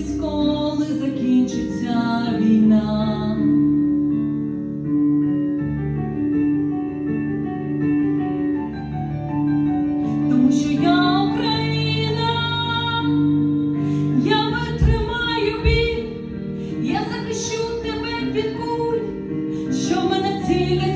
дивлюсь, коли закінчиться війна. Тому що я Україна, я витримаю біль, я захищу тебе від куль, що мене ціле.